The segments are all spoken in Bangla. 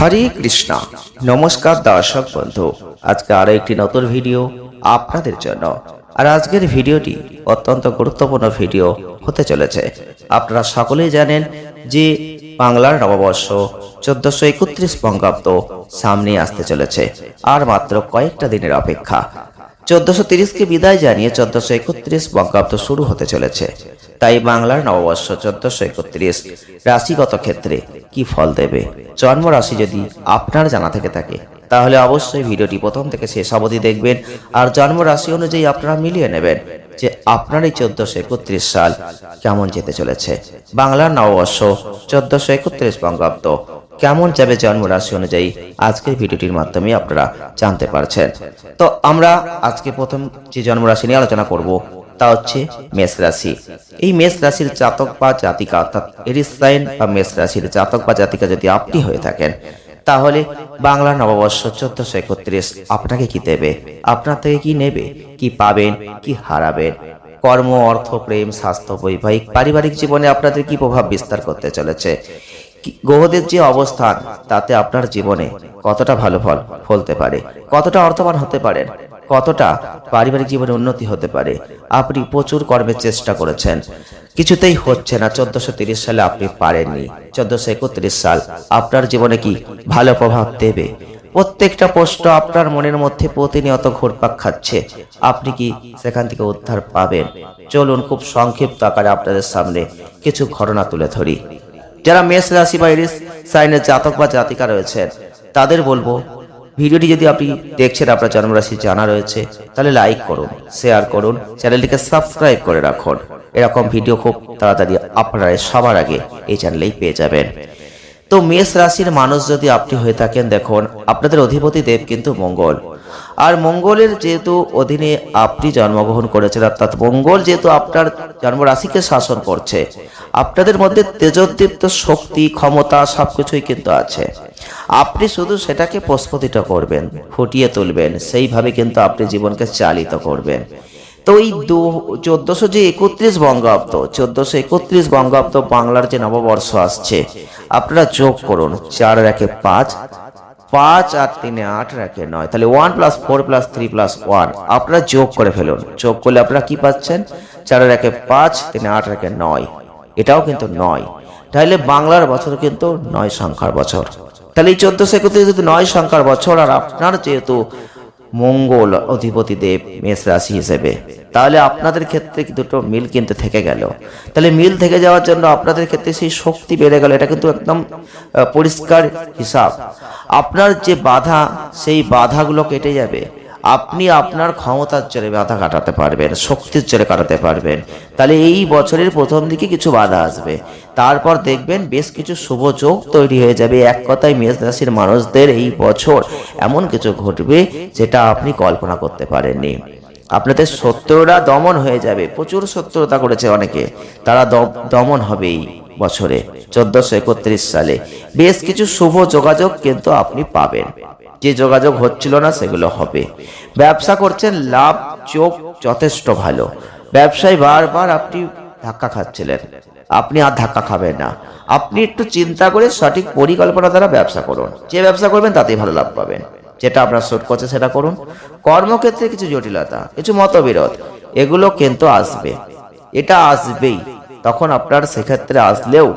হরে কৃষ্ণ। নমস্কার দর্শক বন্ধু, আজকে আরও একটি নতুন ভিডিও আপনাদের জন্য। আর আজকের ভিডিওটি অত্যন্ত গুরুত্বপূর্ণ ভিডিও হতে চলেছে। আপনারা সকলেই জানেন যে বাংলার নববর্ষ চোদ্দশো একত্রিশ বঙ্গাব্দ সামনে আসতে চলেছে, আর মাত্র কয়েকটা দিনের অপেক্ষা। চোদ্দশো তিরিশকে বিদায় জানিয়ে চোদ্দশো একত্রিশ বঙ্গাব্দ শুরু হতে চলেছে। তাই বাংলার নববর্ষ চোদ্দশো একত্রিশ রাশিগত ক্ষেত্রে কি ফল দেবে? জন্ম রাশি যদি আপনার জানা থেকে থাকে, তাহলে অবশ্যই ভিডিওটি প্রথম থেকে শেষ অবধি দেখবেন আর জন্ম রাশি অনুযায়ী আপনারা মিলিয়ে নেবেন যে আপনার এই চোদ্দশো একত্রিশ সাল কেমন যেতে চলেছে। বাংলার নববর্ষ চোদ্দশো একত্রিশ বঙ্গাব্দ কেমন যাবে জন্ম রাশি অনুযায়ী আজকের ভিডিওটির মাধ্যমে আপনারা জানতে পারছেন। তো আমরা আজকে প্রথম যে জন্ম রাশি নিয়ে আলোচনা করব, তা হচ্ছে মেষ রাশি। এই মেষ রাশির জাতক বা জাতিকা, অর্থাৎ এরিস সাইন বা মেষ রাশির জাতক বা জাতিকা যদি আপনি হয়ে থাকেন, তাহলে বাংলা নববর্ষ চোদ্দশো একত্রিশ আপনাকে কি দেবে? আপনার থেকে কি নেবে? কি পাবেন? কি হারাবেন? কর্ম, অর্থ, প্রেম, স্বাস্থ্য, বৈবাহিক, পারিবারিক জীবনে আপনাদের কি প্রভাব বিস্তার করতে চলেছে? গ্রহদের যে অবস্থান, তাতে আপনার জীবনে কতটা ভালো ফল ফলতে পারে? কতটা অর্থবান হতে পারেন? কতটা পারিবারিক জীবনে উন্নতি হতে পারে? আপনি প্রচুর কর্মের চেষ্টা করেছেন। কিছুতেই হচ্ছে না, চোদ্দশো সালে আপনি পারেননি। চোদ্দশো একত্রিশ সাল আপনার জীবনে কি ভালো প্রভাব দেবে? প্রত্যেকটা প্রশ্ন আপনার মনের মধ্যে প্রতিনিয়ত ঘুরপাক খাচ্ছে। আপনি কি সেখান থেকে উদ্ধার পাবেন? চলুন খুব সংক্ষিপ্ত আকারে আপনাদের সামনে কিছু ঘটনা তুলে ধরি। যারা মেষ রাশি বা এরিস সাইনের জাতক বা জাতিকা রয়েছেন তাদের বলব, ভিডিওটি যদি আপনি দেখছেন, আপনার জন্মরাশি জানা রয়েছে, তাহলে লাইক করুন শেয়ার করুন, চ্যানেলটিকে সাবস্ক্রাইব করে রাখুন। এরকম ভিডিও খুব তাড়াতাড়ি আপনারা সবার আগে এই চ্যানেলেই পেয়ে যাবেন। তো মেষ রাশির মানুষ যদি আপনি হয়ে থাকেন, দেখুন, আপনাদের অধিপতি দেব কিন্তু মঙ্গল। আর মঙ্গলের যেহেতু অধীনে আপনি জন্মগ্রহণ করেছেন, অর্থাৎ মঙ্গল যেহেতু আপনার জন্মরাশিকে শাসন করছে, আপনাদের মধ্যে তেজোদ্দীপ্ত শক্তি, ক্ষমতা সবকিছুই কিন্তু আছে। আপনি শুধু সেটাকে প্রস্ফুটিত করবেন, ফুটিয়ে তুলবেন, সেইভাবে কিন্তু আপনি জীবনকে চালিত করবেন। তো এই দু, চোদ্দশো যে একত্রিশ বঙ্গাব্দ, চোদ্দশো একত্রিশ বঙ্গাব্দ বাংলার যে নববর্ষ আসছে, আপনারা যোগ করুন, চার রেখে পাঁচ পাঁচ আর তিনে আট রেখে নয়, তাহলে one plus four plus three plus one আপনারা যোগ করে ফেলুন, যোগ করলে আপনারা কি পাচ্ছেন? চার রেখে পাঁচ, তিনে আট রেখে নয়, এটাও কিন্তু নয়, তাহলে বাংলার বছর কিন্তু নয় সংখ্যার বছর, তাহলে এই চোদ্দশো একত্রিশ যদি নয় সংখ্যার বছর, আর আপনার যেহেতু মঙ্গল অধিপতি দেব, মেষ রাশি হিসেবে। তাহলে আপনাদের ক্ষেত্রে দুটো মিল কিন্তু থেকে গেল। তাহলে মিল থেকে যাওয়ার জন্য আপনাদের ক্ষেত্রে সেই শক্তি বেড়ে গেল, এটা কিন্তু একদম পরিষ্কার হিসাব। আপনার যে বাধা, সেই বাধাগুলো কেটে যাবে। আপনি আপনার ক্ষমতার জোরে বাধা কাটাতে পারবেন, শক্তির জোরে কাটাতে পারবেন। তাহলে এই বছরের প্রথম দিকে কিছু বাধা আসবে। তারপর দেখবেন বেশ কিছু শুভ যোগ তৈরি হয়ে যাবে। এক কথায় মেষ রাশির মানুষদের এই বছর এমন কিছু ঘটবে যেটা আপনি কল্পনা করতে পারেননি। আপনাদের শত্রুরা দমন হয়ে যাবে। প্রচুর শত্রুতা করেছে অনেকে। তারা দমন হবে এই বছরে, চোদ্দশো একত্রিশ সালে। বেশ কিছু শুভ যোগাযোগ কিন্তু আপনি পাবেন। যে যোগাযোগ হচ্ছিল না, সেগুলো হবে। ব্যবসা করছেন, লাভ, চোখ যথেষ্ট ভালো। ব্যবসায় বারবার আপনি ধাক্কা খাচ্ছিলেন। আপনি আর ধাক্কা খাবেন না। আপনি একটু চিন্তা করে সঠিক পরিকল্পনা দ্বারা ব্যবসা করুন। যে ব্যবসা করবেন, তাতেই ভালো লাভ পাবেন। যেটা আপনার শুট করছে, সেটা করুন। কর্মক্ষেত্রে কিছু জটিলতা, কিছু মতবিরোধ, এগুলো কিন্তু আসবে। এটা আসবেই। তখন আপনার সেক্ষেত্রে আসলেও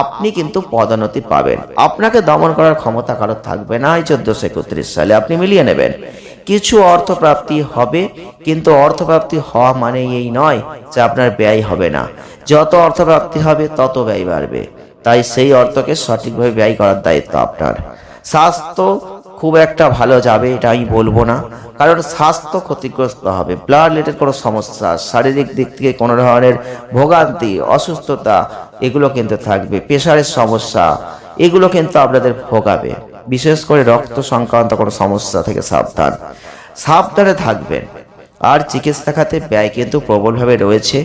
আপনি কিন্তু পদোন্নতি পাবেন। আপনাকে দমন করার ক্ষমতা কারও থাকবে না এই চোদ্দশো একত্রিশ সালে। আপনি মিলিয়ে নেবেন। কিছু অর্থপ্রাপ্তি হবে, কিন্তু অর্থপ্রাপ্তি হওয়া মানে এই নয় যে আপনার ব্যয় হবে না। যত অর্থপ্রাপ্তি হবে, তত ব্যয় বাড়বে। তাই সেই অর্থকে সঠিকভাবে ব্যয় করার দায়িত্ব আপনার। স্বাস্থ্য খুব একটা ভালো যাবে এটা আমি বলব না। কারণ স্বাস্থ্য ক্ষতিগ্রস্ত হবে ব্লাড রিলেটেড কোনো সমস্যা, শারীরিক দিক থেকে কোনো ধরনের ভোগান্তি, অসুস্থতা, এগুলো কিন্তু থাকবে প্রেশারের সমস্যা, এগুলো কিন্তু আপনাদের ভোগাবে। বিশেষ করে রক্ত সংক্রান্ত কোনো সমস্যা থেকে সাবধান। সাবধানে থাকবেন। আর চিকিৎসা খাতে ব্যয় কিন্তু প্রবলভাবে রয়েছে।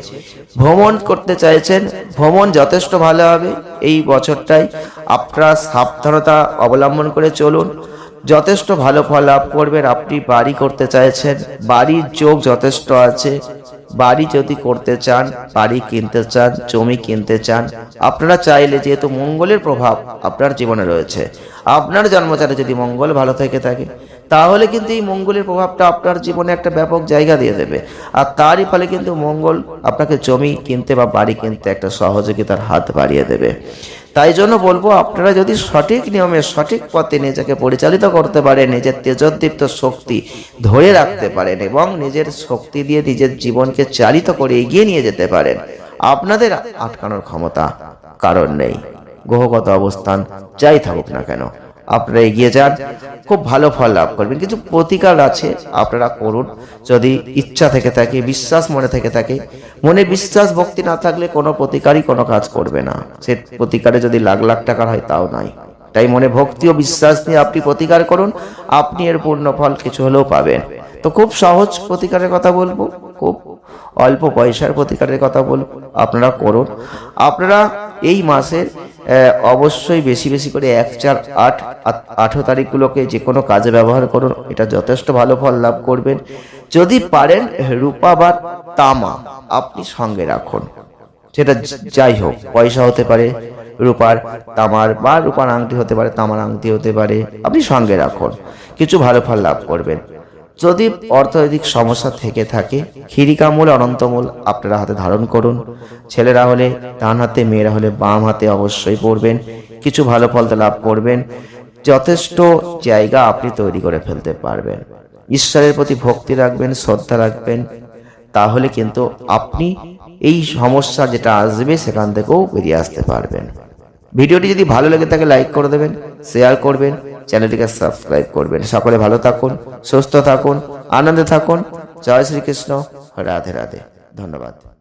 ভ্রমণ করতে চাইছেন, ভ্রমণ যথেষ্ট ভালো হবে। এই বছরটাই আপনারা সাবধানতা অবলম্বন করে চলুন। যথেষ্ট ভালো ফল লাভ করবেন, আপনি বাড়ি করতে চাইছেন, বাড়ির যোগ যথেষ্ট আছে, বাড়ি যদি করতে চান, বাড়ি কিনতে চান, জমি কিনতে চান, আপনারা চাইলে যেহেতু মঙ্গলের প্রভাব আপনার জীবনে রয়েছে, আপনার জন্মচারে যদি মঙ্গল ভালো থেকে থাকে, তাহলে কিন্তু এই মঙ্গলের প্রভাবটা আপনার জীবনে একটা ব্যাপক জায়গা দিয়ে দেবে, আর তারই ফলে কিন্তু মঙ্গল আপনাকে জমি কিনতে বা বাড়ি কিনতে একটা সহযোগিতার হাত বাড়িয়ে দেবে। তাই জন্য বলব, আপনারা যদি সঠিক নিয়মে সঠিক পথে নিজেকে পরিচালিত করতে পারেন, নিজের তেজদীপ্ত শক্তি ধরে রাখতে পারেন এবং নিজের শক্তি দিয়ে নিজের জীবনকে চালিত করে এগিয়ে নিয়ে যেতে পারেন। আপনাদের আটকানোর ক্ষমতা কারণ নেই। গ্রহগত অবস্থান যাই থাকুক না কেন। আপনারা এগিয়ে যান। খুব ভালো ফল লাভ করবেন। কিছু প্রতিকার আছে, আপনারা করুন। যদি ইচ্ছা থেকে থাকে, বিশ্বাস মনে থেকে থাকে, মনে বিশ্বাস, ভক্তি না থাকলে কোনো প্রতিকারই কোনো কাজ করবে না। সে প্রতিকারে যদি লাখ লাখ টাকার হয়, তাও নাই। তাই মনে ভক্তি ও বিশ্বাস নিয়ে আপনি প্রতিকার করুন। আপনি এর পূর্ণ ফল কিছু হলেও পাবেন। তো খুব সহজ প্রতিকারের কথা বলব। খুব অল্প পয়সার প্রতিকারের কথা বলব। আপনারা করুন। আপনারা এই মাসের অবশ্যই বেশি বেশি করে এক, চার, আট আঠেরো তারিখগুলোকে যে কোনো কাজে ব্যবহার করুন। এটা যথেষ্ট ভালো ফল লাভ করবেন। যদি পারেন রূপা বা তামা, আপনি সঙ্গে রাখুন। সেটা যাই হোক, পয়সা হতে পারে রূপার তামার বা রূপার আংটি হতে পারে, তামার আংটি হতে পারে, আপনি সঙ্গে রাখুন। কিছু ভালো ফল লাভ করবেন। যদি অর্থনৈতিক সমস্যা থেকে থাকে, ক্ষিরিকামূল, অনন্তমূল আপনারা হাতে ধারণ করুন। ছেলেরা হলে, ডান হাতে, মেয়েরা হলে বাম হাতে অবশ্যই পড়বেন। কিছু ভালো ফল লাভ করবেন। যথেষ্ট জায়গা আপনি তৈরি করে ফেলতে পারবেন। ঈশ্বরের প্রতি ভক্তি রাখবেন, শ্রদ্ধা রাখবেন। তাহলে কিন্তু আপনি এই সমস্যা যেটা আসবে, সেখান থেকেও বেরিয়ে আসতে পারবেন। ভিডিওটি যদি ভালো লেগে থাকে, লাইক করে দেবেন, শেয়ার করবেন। চ্যানেলটিকে সাবস্ক্রাইব করবেন। সকলে ভালো থাকুন, সুস্থ থাকুন, আনন্দে থাকুন। জয় শ্রীকৃষ্ণ। রাধে রাধে। ধন্যবাদ।